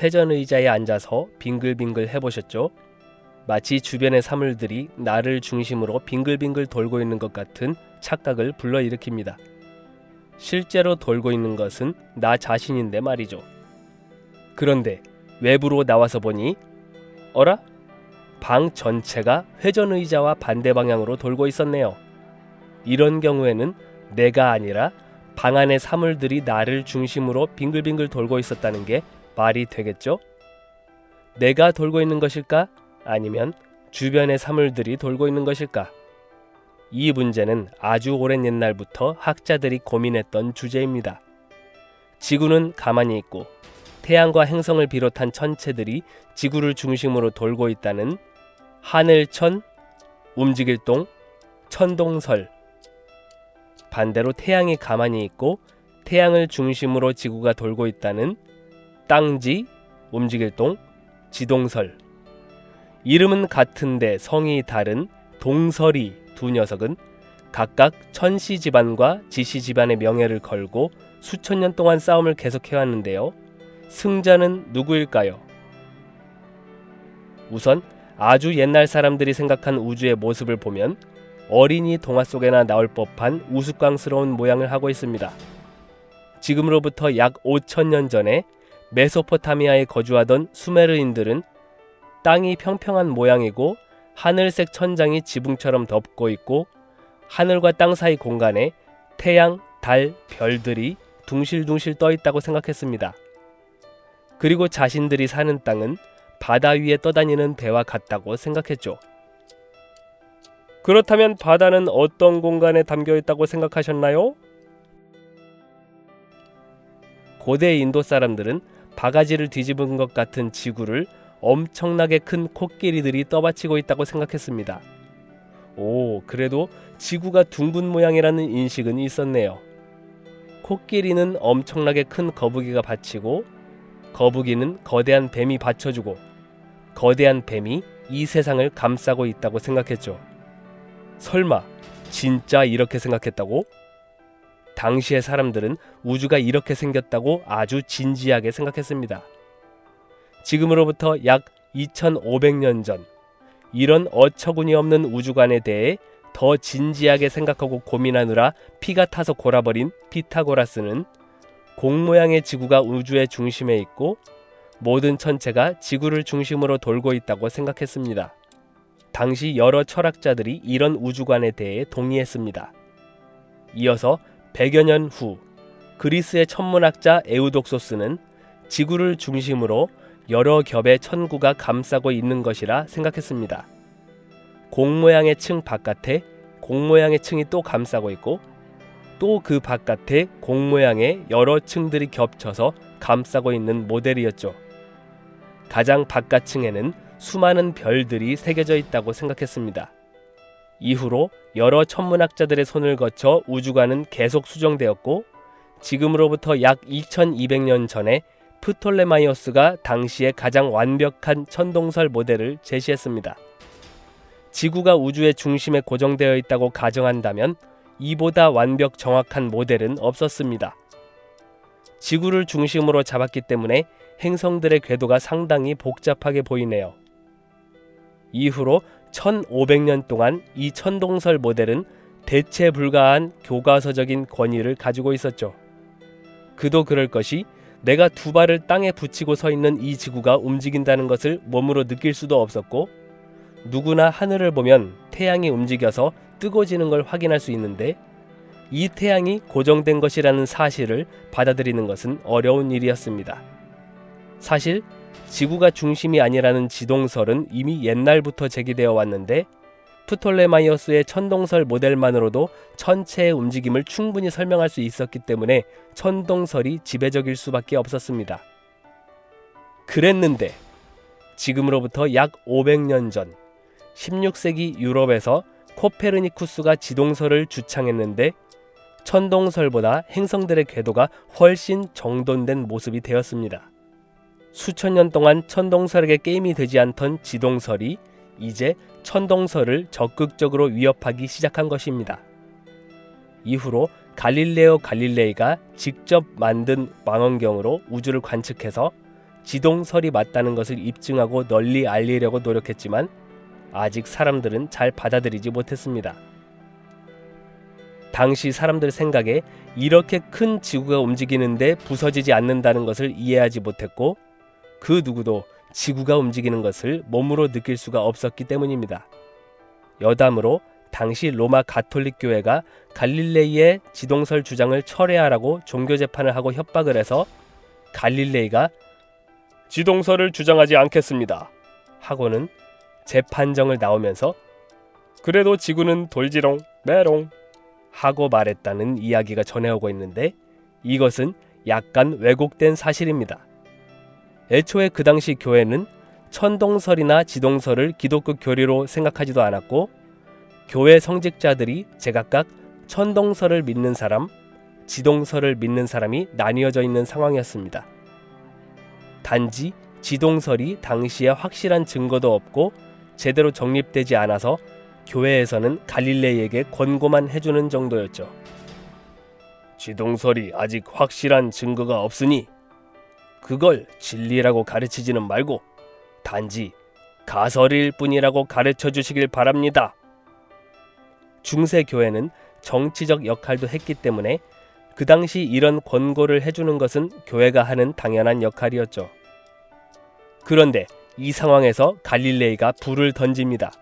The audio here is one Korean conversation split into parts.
회전 의자에 앉아서 빙글빙글 해보셨죠? 마치 주변의 사물들이 나를 중심으로 빙글빙글 돌고 있는 것 같은 착각을 불러일으킵니다. 실제로 돌고 있는 것은 나 자신인데 말이죠. 그런데 외부로 나와서 보니 어라? 방 전체가 회전 의자와 반대 방향으로 돌고 있었네요. 이런 경우에는 내가 아니라 방 안의 사물들이 나를 중심으로 빙글빙글 돌고 있었다는 게 말이 되겠죠? 내가 돌고 있는 것일까? 아니면 주변의 사물들이 돌고 있는 것일까? 이 문제는 아주 오랜 옛날부터 학자들이 고민했던 주제입니다. 지구는 가만히 있고 태양과 행성을 비롯한 천체들이 지구를 중심으로 돌고 있다는 하늘천, 움직일 동, 천동설. 반대로 태양이 가만히 있고 태양을 중심으로 지구가 돌고 있다는 땅지, 움직일 동, 지동설. 이름은 같은데 성이 다른 동설이 두 녀석은 각각 천씨 집안과 지씨 집안의 명예를 걸고 수천 년 동안 싸움을 계속해왔는데요. 승자는 누구일까요? 우선 아주 옛날 사람들이 생각한 우주의 모습을 보면 어린이 동화 속에나 나올 법한 우스꽝스러운 모양을 하고 있습니다. 지금으로부터 약 5천 년 전에 메소포타미아에 거주하던 수메르인들은 땅이 평평한 모양이고 하늘색 천장이 지붕처럼 덮고 있고 하늘과 땅 사이 공간에 태양, 달, 별들이 둥실둥실 떠 있다고 생각했습니다. 그리고 자신들이 사는 땅은 바다 위에 떠다니는 배와 같다고 생각했죠. 그렇다면 바다는 어떤 공간에 담겨 있다고 생각하셨나요? 고대 인도 사람들은 바가지를 뒤집은 것 같은 지구를 엄청나게 큰 코끼리들이 떠받치고 있다고 생각했습니다. 오, 그래도 지구가 둥근 모양이라는 인식은 있었네요. 코끼리는 엄청나게 큰 거북이가 받치고 거북이는 거대한 뱀이 받쳐주고 거대한 뱀이 이 세상을 감싸고 있다고 생각했죠. 설마 진짜 이렇게 생각했다고? 당시의 사람들은 우주가 이렇게 생겼다고 아주 진지하게 생각했습니다. 지금으로부터 약 2500년 전 이런 어처구니 없는 우주관에 대해 더 진지하게 생각하고 고민하느라 피가 타서 골아버린 피타고라스는 공 모양의 지구가 우주의 중심에 있고 모든 천체가 지구를 중심으로 돌고 있다고 생각했습니다. 당시 여러 철학자들이 이런 우주관에 대해 동의했습니다. 이어서 100여 년 후 그리스의 천문학자 에우독소스는 지구를 중심으로 여러 겹의 천구가 감싸고 있는 것이라 생각했습니다. 공 모양의 층 바깥에 공 모양의 층이 또 감싸고 있고 또 그 바깥에 공 모양의 여러 층들이 겹쳐서 감싸고 있는 모델이었죠. 가장 바깥층에는 수많은 별들이 새겨져 있다고 생각했습니다. 이후로 여러 천문학자들의 손을 거쳐 우주관은 계속 수정되었고 지금으로부터 약 2200년 전에 프톨레마이오스가 당시에 가장 완벽한 천동설 모델을 제시했습니다. 지구가 우주의 중심에 고정되어 있다고 가정한다면 이보다 완벽 정확한 모델은 없었습니다. 지구를 중심으로 잡았기 때문에 행성들의 궤도가 상당히 복잡하게 보이네요. 이후로 1500년 동안 이 천동설 모델은 대체 불가한 교과서적인 권위를 가지고 있었죠. 그도 그럴 것이 내가 두 발을 땅에 붙이고 서 있는 이 지구가 움직인다는 것을 몸으로 느낄 수도 없었고 누구나 하늘을 보면 태양이 움직여서 뜨거워지는 걸 확인할 수 있는데 이 태양이 고정된 것이라는 사실을 받아들이는 것은 어려운 일이었습니다. 사실 지구가 중심이 아니라는 지동설은 이미 옛날부터 제기되어 왔는데 프톨레마이오스의 천동설 모델만으로도 천체의 움직임을 충분히 설명할 수 있었기 때문에 천동설이 지배적일 수밖에 없었습니다. 그랬는데 지금으로부터 약 500년 전 16세기 유럽에서 코페르니쿠스가 지동설을 주창했는데 천동설보다 행성들의 궤도가 훨씬 정돈된 모습이 되었습니다. 수천 년 동안 천동설에게 게임이 되지 않던 지동설이 이제 천동설을 적극적으로 위협하기 시작한 것입니다. 이후로 갈릴레오 갈릴레이가 직접 만든 망원경으로 우주를 관측해서 지동설이 맞다는 것을 입증하고 널리 알리려고 노력했지만 아직 사람들은 잘 받아들이지 못했습니다. 당시 사람들 생각에 이렇게 큰 지구가 움직이는데 부서지지 않는다는 것을 이해하지 못했고 그 누구도 지구가 움직이는 것을 몸으로 느낄 수가 없었기 때문입니다. 여담으로 당시 로마 가톨릭 교회가 갈릴레이의 지동설 주장을 철회하라고 종교 재판을 하고 협박을 해서 갈릴레이가 지동설을 주장하지 않겠습니다. 하고는 재판정을 나오면서 그래도 지구는 돌지롱 메롱 하고 말했다는 이야기가 전해오고 있는데 이것은 약간 왜곡된 사실입니다. 애초에 그 당시 교회는 천동설이나 지동설을 기독교 교리로 생각하지도 않았고 교회 성직자들이 제각각 천동설을 믿는 사람, 지동설을 믿는 사람이 나뉘어져 있는 상황이었습니다. 단지 지동설이 당시에 확실한 증거도 없고 제대로 정립되지 않아서 교회에서는 갈릴레이에게 권고만 해주는 정도였죠. 지동설이 아직 확실한 증거가 없으니 그걸 진리라고 가르치지는 말고 단지 가설일 뿐이라고 가르쳐 주시길 바랍니다. 중세 교회는 정치적 역할도 했기 때문에 그 당시 이런 권고를 해주는 것은 교회가 하는 당연한 역할이었죠. 그런데 이 상황에서 갈릴레이가 불을 던집니다.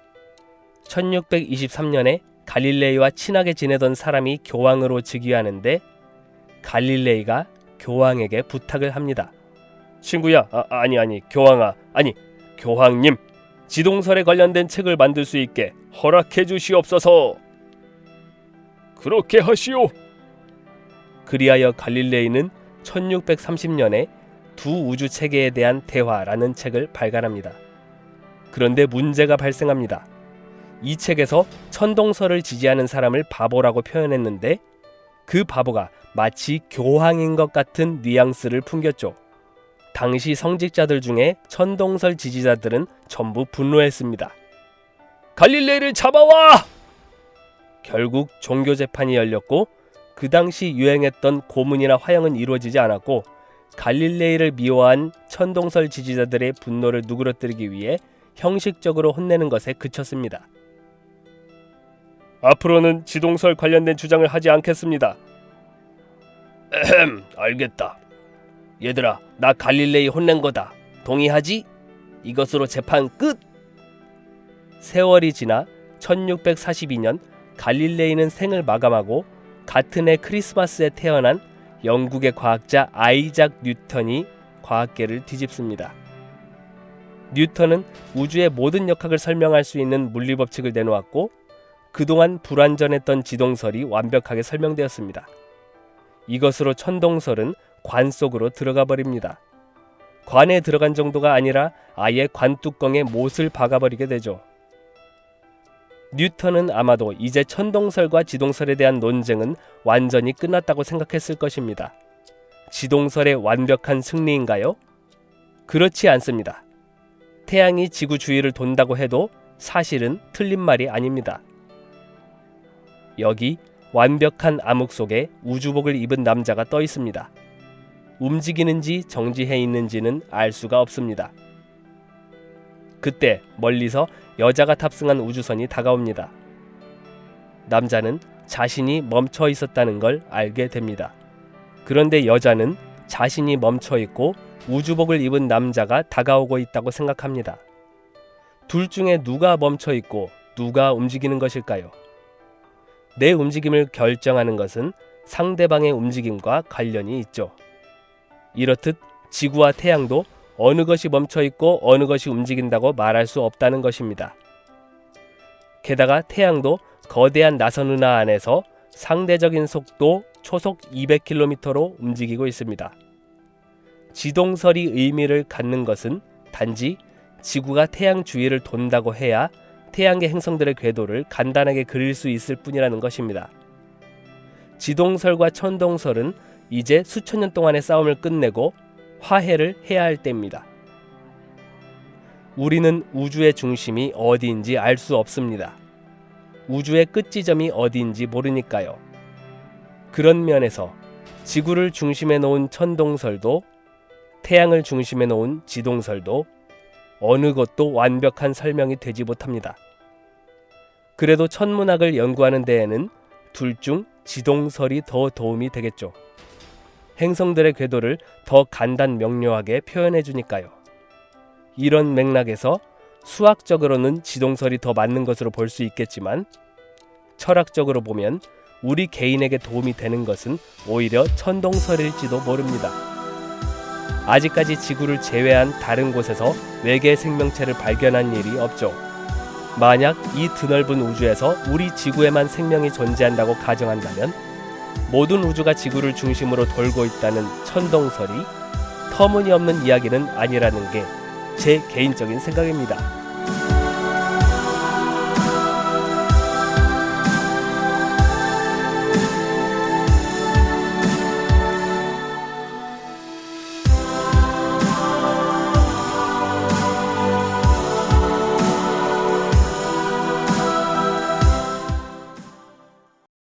1623년에 갈릴레이와 친하게 지내던 사람이 교황으로 즉위하는데 갈릴레이가 교황에게 부탁을 합니다. 친구야, 아, 아니 아니 교황아, 아니 교황님, 지동설에 관련된 책을 만들 수 있게 허락해 주시옵소서. 그렇게 하시오. 그리하여 갈릴레이는 1630년에 두 우주 체계에 대한 대화라는 책을 발간합니다. 그런데 문제가 발생합니다. 이 책에서 천동설을 지지하는 사람을 바보라고 표현했는데 그 바보가 마치 교황인 것 같은 뉘앙스를 풍겼죠. 당시 성직자들 중에 천동설 지지자들은 전부 분노했습니다. 갈릴레이를 잡아와! 결국 종교 재판이 열렸고 그 당시 유행했던 고문이나 화형은 이루어지지 않았고 갈릴레이를 미워한 천동설 지지자들의 분노를 누그러뜨리기 위해 형식적으로 혼내는 것에 그쳤습니다. 앞으로는 지동설 관련된 주장을 하지 않겠습니다. 에헴, 알겠다. 얘들아, 나 갈릴레이 혼낸 거다. 동의하지? 이것으로 재판 끝. 세월이 지나 1642년 갈릴레이는 생을 마감하고 같은 해 크리스마스에 태어난 영국의 과학자 아이작 뉴턴이 과학계를 뒤집습니다. 뉴턴은 우주의 모든 역학을 설명할 수 있는 물리 법칙을 내놓았고 그동안 불완전했던 지동설이 완벽하게 설명되었습니다. 이것으로 천동설은 관 속으로 들어가 버립니다. 관에 들어간 정도가 아니라 아예 관 뚜껑에 못을 박아버리게 되죠. 뉴턴은 아마도 이제 천동설과 지동설에 대한 논쟁은 완전히 끝났다고 생각했을 것입니다. 지동설의 완벽한 승리인가요? 그렇지 않습니다. 태양이 지구 주위를 돈다고 해도 사실은 틀린 말이 아닙니다. 여기 완벽한 암흑 속에 우주복을 입은 남자가 떠 있습니다. 움직이는지 정지해 있는지는 알 수가 없습니다. 그때 멀리서 여자가 탑승한 우주선이 다가옵니다. 남자는 자신이 멈춰 있었다는 걸 알게 됩니다. 그런데 여자는 자신이 멈춰 있고 우주복을 입은 남자가 다가오고 있다고 생각합니다. 둘 중에 누가 멈춰 있고 누가 움직이는 것일까요? 내 움직임을 결정하는 것은 상대방의 움직임과 관련이 있죠. 이렇듯 지구와 태양도 어느 것이 멈춰 있고 어느 것이 움직인다고 말할 수 없다는 것입니다. 게다가 태양도 거대한 나선 은하 안에서 상대적인 속도 초속 200km로 움직이고 있습니다. 지동설이 의미를 갖는 것은 단지 지구가 태양 주위를 돈다고 해야 태양계 행성들의 궤도를 간단하게 그릴 수 있을 뿐이라는 것입니다. 지동설과 천동설은 이제 수천 년 동안의 싸움을 끝내고 화해를 해야 할 때입니다. 우리는 우주의 중심이 어디인지 알 수 없습니다. 우주의 끝지점이 어디인지 모르니까요. 그런 면에서 지구를 중심에 놓은 천동설도 태양을 중심에 놓은 지동설도 어느 것도 완벽한 설명이 되지 못합니다. 그래도 천문학을 연구하는 데에는 둘 중 지동설이 더 도움이 되겠죠. 행성들의 궤도를 더 간단 명료하게 표현해 주니까요. 이런 맥락에서 수학적으로는 지동설이 더 맞는 것으로 볼 수 있겠지만 철학적으로 보면 우리 개인에게 도움이 되는 것은 오히려 천동설일지도 모릅니다. 아직까지 지구를 제외한 다른 곳에서 외계 생명체를 발견한 일이 없죠. 만약 이 드넓은 우주에서 우리 지구에만 생명이 존재한다고 가정한다면 모든 우주가 지구를 중심으로 돌고 있다는 천동설이 터무니없는 이야기는 아니라는 게 제 개인적인 생각입니다.